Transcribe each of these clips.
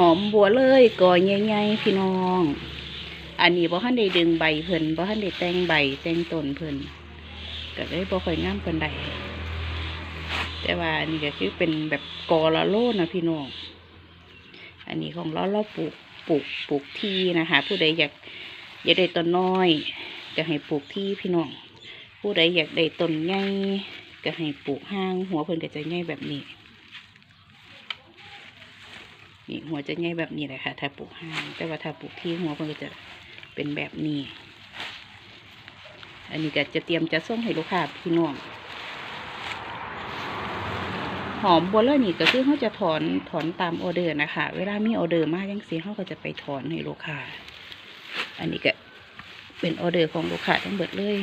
หอมบัวเลยก่อใหญ่ๆพี่น้อง อันนี้บ่ทันได้ดึงใบเพิ่นบ่ทันได้แต่งใบแต่งต้นเพิ่นก็เลยบ่ค่อยงามปานใดแต่ว่าอันนี้ก็คือเป็นแบบกอละโลนะพี่น้อง อันนี้ของเราเราปลูกปลูกปลูกที่นะคะ ผู้ใดอยากอยากได้ต้นน้อย ก็ให้ปลูกที่พี่น้อง ผู้ใดอยากได้ต้นใหญ่ก็ให้ปลูกห้าง หัวเพิ่นก็จะใหญ่แบบนี้ นี่หัวจะใหญ่แบบนี้แหละค่ะ ถ้าปลูกห้างแต่ว่าถ้าปลูกที่หัวเพิ่นก็จะเป็นแบบนี้ อันนี้ก็จะเตรียมจะส่งให้ลูกค้าพี่น้องหอมบัวเลอร์นี่ก็คือเขาจะถอนถอนตามออเดอร์นะคะ เวลามีออเดอร์มาจังสีเขาก็จะไปถอนให้ลูกค้า อันนี้ก็เป็นออเดอร์ของลูกค้าทั้งเบิดเลย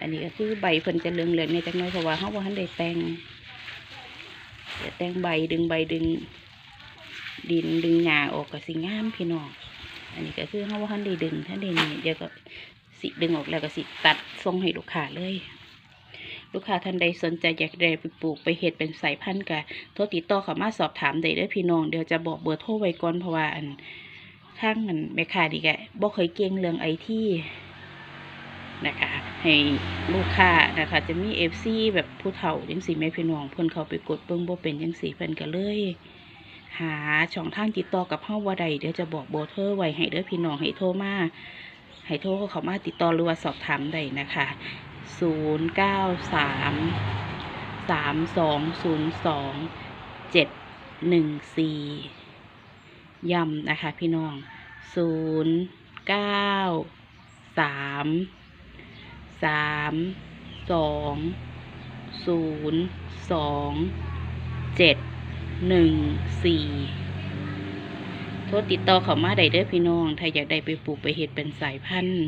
อันนี้ก็คือใบเพิ่นจะเหลืองๆในจังน้อยเพราะว่าเขาบ่ทันได้แต่ง แต่งใบดึงใบดึง ดินดึงหญ้าออกก็สิงามพี่น้อง อันนี้ก็คือเขาบ่าทันได้ดึงท่านได้นี่เดี๋ยวก็สิดึงออกแล้วก็สิตัดส่งให้ลูกค้าเลย ลูกค้าท่านใดสนใจอยากได้ไปปลูกไปเห็ดเป็นสายพันธุ์กะโทรติดต่อเขามาสอบถามได้เด้อพี่น้องเดี๋ยวจะบอกเบอร์โทรไว้ก่อนเพราะว่าอันข้างอันแม่ค้าดีกะบ่เคยเก่งเรื่องไอที่ นะคะ ให้ลูกค้านะคะ จะมีเอฟซีแบบผู้เฒ่าจังสีแม่พี่น้องเพิ่นเขาไปกดเบิ่งบ่เป็นจังสีเพิ่นก็เลย หาช่องทางติดต่อกับเฮาบ่ได้เดี๋ยวจะบอกเบอร์ไว้ให้เด้อพี่น้องให้โทรมาให้โทรเขามาติดต่อหรือว่าสอบถามได้นะคะศูนย์เก้าสามสามสองศูนย์สองเจ็ดหนึ่งสี่ย้ำนะคะพี่น้องศูนย์เก้าสาม สามสองศูนย์สองเจ็ดหนึ่งสี่โทรติดต่อเขามาได้เด้อพี่น้อง ถ้าอยากได้ไปปลูกไปเห็ดเป็นสายพันธุ์